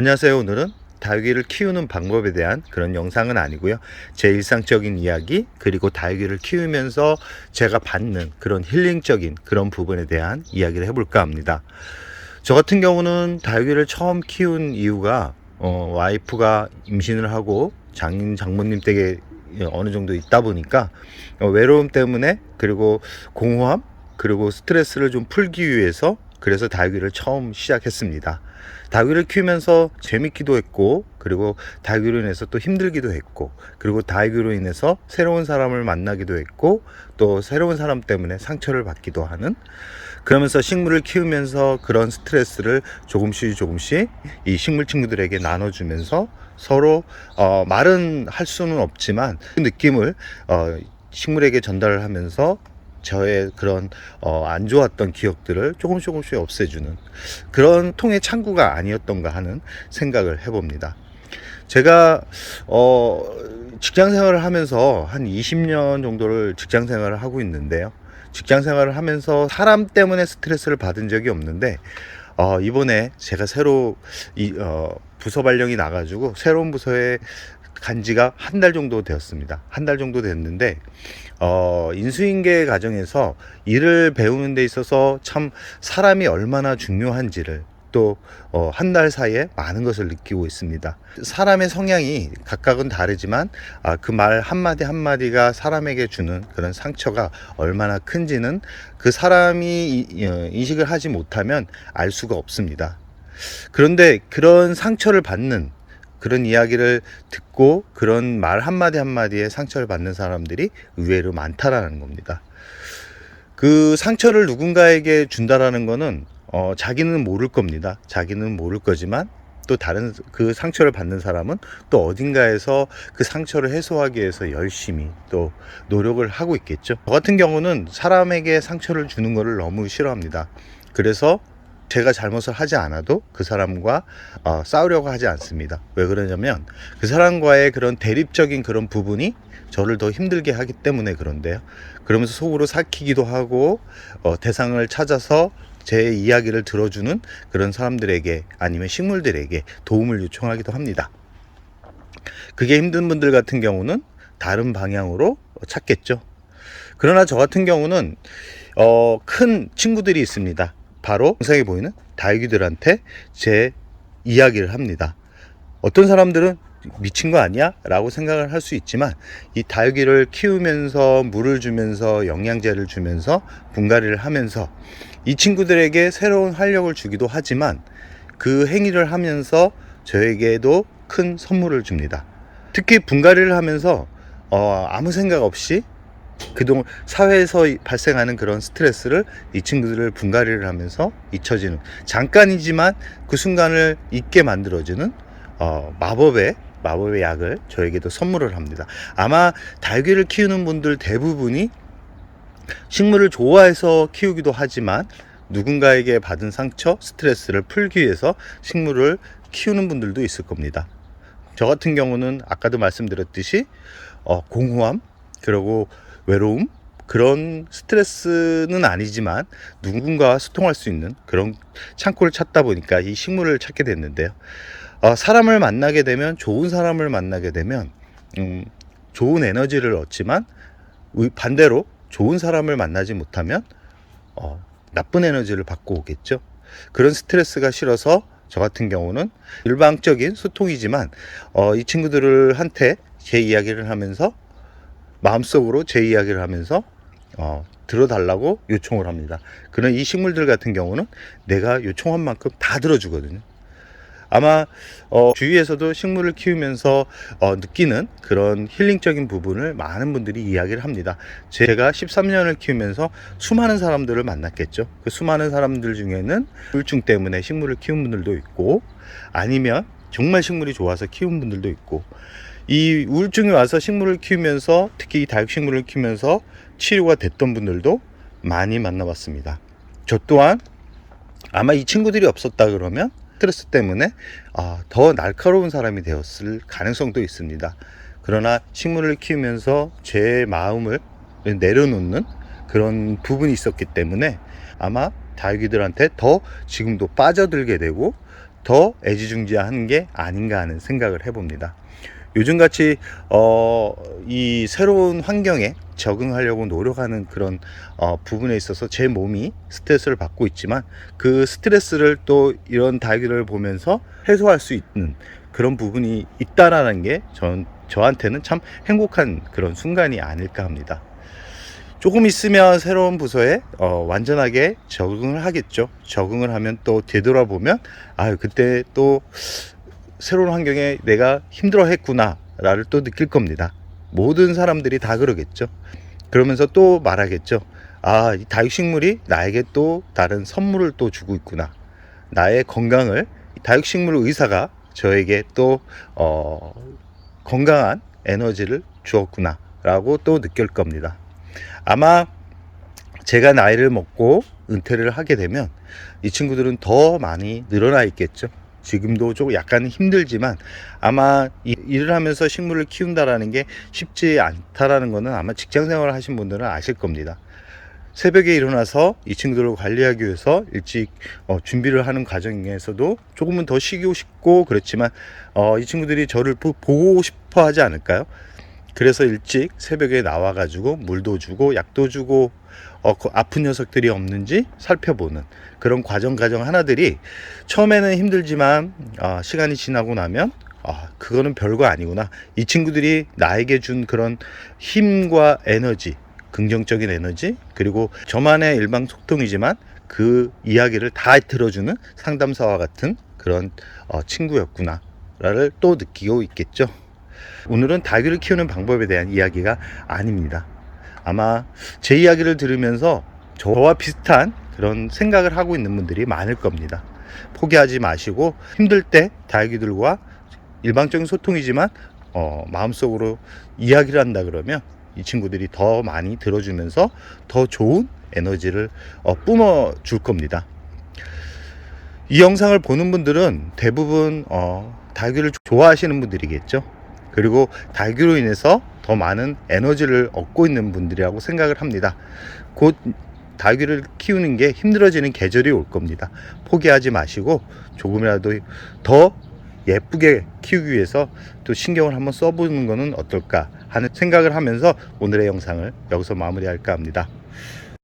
안녕하세요. 오늘은 다육이를 키우는 방법에 대한 그런 영상은 아니고요. 제 일상적인 이야기 그리고 다육이를 키우면서 제가 받는 그런 힐링적인 그런 부분에 대한 이야기를 해볼까 합니다. 저 같은 경우는 다육이를 처음 키운 이유가 어, 와이프가 임신을 하고 장인 장모님 댁에 어느 정도 있다 보니까 어, 외로움 때문에 그리고 공허함 그리고 스트레스를 좀 풀기 위해서 그래서 다육이를 처음 시작했습니다. 다육이를 키우면서 재밌기도 했고 그리고 다육이로 인해서 또 힘들기도 했고 그리고 다육이로 인해서 새로운 사람을 만나기도 했고 또 새로운 사람 때문에 상처를 받기도 하는 그러면서 식물을 키우면서 그런 스트레스를 조금씩 조금씩 이 식물 친구들에게 나눠주면서 서로 어, 말은 할 수는 없지만 그 느낌을 어, 식물에게 전달을 하면서 저의 그런 어, 안 좋았던 기억들을 조금씩 조금씩 없애주는 그런 통의 창구가 아니었던가 하는 생각을 해봅니다. 제가 어, 직장 생활을 하면서 한 20년 정도를 직장 생활을 하고 있는데요. 직장 생활을 하면서 사람 때문에 스트레스를 받은 적이 없는데 어, 이번에 제가 새로 이, 어, 부서 발령이 나가지고 새로운 부서에 간 지가 한 달 정도 되었습니다. 한 달 정도 됐는데, 어, 인수인계 과정에서 일을 배우는 데 있어서 참 사람이 얼마나 중요한지를 또, 어, 한달 사이에 많은 것을 느끼고 있습니다. 사람의 성향이 각각은 다르지만, 아, 그 말 한마디 한마디가 사람에게 주는 그런 상처가 얼마나 큰지는 그 사람이 이- 어, 인식을 하지 못하면 알 수가 없습니다. 그런데 그런 상처를 받는 그런 이야기를 듣고 그런 말 한마디 한마디에 상처를 받는 사람들이 의외로 많다라는 겁니다. 그 상처를 누군가에게 준다라는 거는 어, 자기는 모를 겁니다. 자기는 모를 거지만 또 다른 그 상처를 받는 사람은 또 어딘가에서 그 상처를 해소하기 위해서 열심히 또 노력을 하고 있겠죠. 저 같은 경우는 사람에게 상처를 주는 거를 너무 싫어합니다. 그래서 제가 잘못을 하지 않아도 그 사람과 어, 싸우려고 하지 않습니다. 왜 그러냐면 그 사람과의 그런 대립적인 그런 부분이 저를 더 힘들게 하기 때문에 그런데요. 그러면서 속으로 삭히기도 하고 어, 대상을 찾아서 제 이야기를 들어주는 그런 사람들에게 아니면 식물들에게 도움을 요청하기도 합니다. 그게 힘든 분들 같은 경우는 다른 방향으로 찾겠죠. 그러나 저 같은 경우는 어, 큰 친구들이 있습니다. 바로 영상에 보이는 다육이들한테 제 이야기를 합니다. 어떤 사람들은 미친 거 아니야? 라고 생각을 할 수 있지만 이 다육이를 키우면서 물을 주면서 영양제를 주면서 분갈이를 하면서 이 친구들에게 새로운 활력을 주기도 하지만 그 행위를 하면서 저에게도 큰 선물을 줍니다. 특히 분갈이를 하면서 어, 아무 생각 없이 그동안 사회에서 발생하는 그런 스트레스를 이 친구들을 분갈이를 하면서 잊혀지는 잠깐이지만 그 순간을 잊게 만들어주는 어, 마법의 마법의 약을 저에게도 선물을 합니다. 아마 달귀를 키우는 분들 대부분이 식물을 좋아해서 키우기도 하지만 누군가에게 받은 상처, 스트레스를 풀기 위해서 식물을 키우는 분들도 있을 겁니다. 저 같은 경우는 아까도 말씀드렸듯이 어, 공허함 그리고 외로움 그런 스트레스는 아니지만 누군가와 소통할 수 있는 그런 창구를 찾다 보니까 이 식물을 찾게 됐는데요. 어, 사람을 만나게 되면 좋은 사람을 만나게 되면 음, 좋은 에너지를 얻지만 의- 반대로 좋은 사람을 만나지 못하면 어, 나쁜 에너지를 받고 오겠죠. 그런 스트레스가 싫어서 저 같은 경우는 일방적인 소통이지만 어, 이 친구들을 한테 제 이야기를 하면서 마음속으로 제 이야기를 하면서 어, 들어달라고 요청을 합니다. 그런 이 식물들 같은 경우는 내가 요청한 만큼 다 들어주거든요. 아마 어, 주위에서도 식물을 키우면서 어, 느끼는 그런 힐링적인 부분을 많은 분들이 이야기를 합니다. 제가 13년을 키우면서 수많은 사람들을 만났겠죠. 그 수많은 사람들 중에는 우울증 때문에 식물을 키운 분들도 있고 아니면 정말 식물이 좋아서 키운 분들도 있고 이 우울증이 와서 식물을 키우면서 특히 이 다육식물을 키우면서 치료가 됐던 분들도 많이 만나봤습니다. 저 또한 아마 이 친구들이 없었다 그러면 스트레스 때문에 아, 더 날카로운 사람이 되었을 가능성도 있습니다. 그러나 식물을 키우면서 제 마음을 내려놓는 그런 부분이 있었기 때문에 아마 다육이들한테 더 지금도 빠져들게 되고 더 애지중지한 게 아닌가 하는 생각을 해봅니다. 요즘같이 어, 이 새로운 환경에 적응하려고 노력하는 그런 어, 부분에 있어서 제 몸이 스트레스를 받고 있지만 그 스트레스를 또 이런 다이기를 보면서 해소할 수 있는 그런 부분이 있다라는 게 전, 저한테는 참 행복한 그런 순간이 아닐까 합니다. 조금 있으면 새로운 부서에 어, 완전하게 적응을 하겠죠. 적응을 하면 또 되돌아보면 아유 그때 또 새로운 환경에 내가 힘들어 했구나라를 또 느낄 겁니다. 모든 사람들이 다 그러겠죠. 그러면서 또 말하겠죠. 아, 이 다육식물이 나에게 또 다른 선물을 또 주고 있구나. 나의 건강을 이 다육식물 의사가 저에게 또 어, 건강한 에너지를 주었구나. 라고 또 느낄 겁니다. 아마 제가 나이를 먹고 은퇴를 하게 되면 이 친구들은 더 많이 늘어나 있겠죠. 지금도 좀 약간 힘들지만 아마 이 일을 하면서 식물을 키운다라는 게 쉽지 않다라는 거는 아마 직장 생활을 하신 분들은 아실 겁니다. 새벽에 일어나서 이 친구들을 관리하기 위해서 일찍 어, 준비를 하는 과정에서도 조금은 더 쉬고 싶고 그렇지만 어, 이 친구들이 저를 보, 보고 싶어 하지 않을까요? 그래서 일찍 새벽에 나와가지고 물도 주고 약도 주고 어, 그 아픈 녀석들이 없는지 살펴보는 그런 과정 과정 하나들이 처음에는 힘들지만 아, 시간이 지나고 나면 아, 그거는 별거 아니구나. 이 친구들이 나에게 준 그런 힘과 에너지, 긍정적인 에너지, 그리고 저만의 일방 소통이지만 그 이야기를 다 들어주는 상담사와 같은 그런 어, 친구였구나를 또 느끼고 있겠죠. 오늘은 닭을 키우는 방법에 대한 이야기가 아닙니다. 아마 제 이야기를 들으면서 저와 비슷한 그런 생각을 하고 있는 분들이 많을 겁니다. 포기하지 마시고 힘들 때 다육이들과 일방적인 소통이지만 어, 마음속으로 이야기를 한다 그러면 이 친구들이 더 많이 들어주면서 더 좋은 에너지를 어, 뿜어 줄 겁니다. 이 영상을 보는 분들은 대부분 어, 다육이를 좋아하시는 분들이겠죠. 그리고 다육이로 인해서 더 많은 에너지를 얻고 있는 분들이라고 생각을 합니다. 곧 다육이를 키우는 게 힘들어지는 계절이 올 겁니다. 포기하지 마시고 조금이라도 더 예쁘게 키우기 위해서 또 신경을 한번 써보는 것은 어떨까 하는 생각을 하면서 오늘의 영상을 여기서 마무리할까 합니다.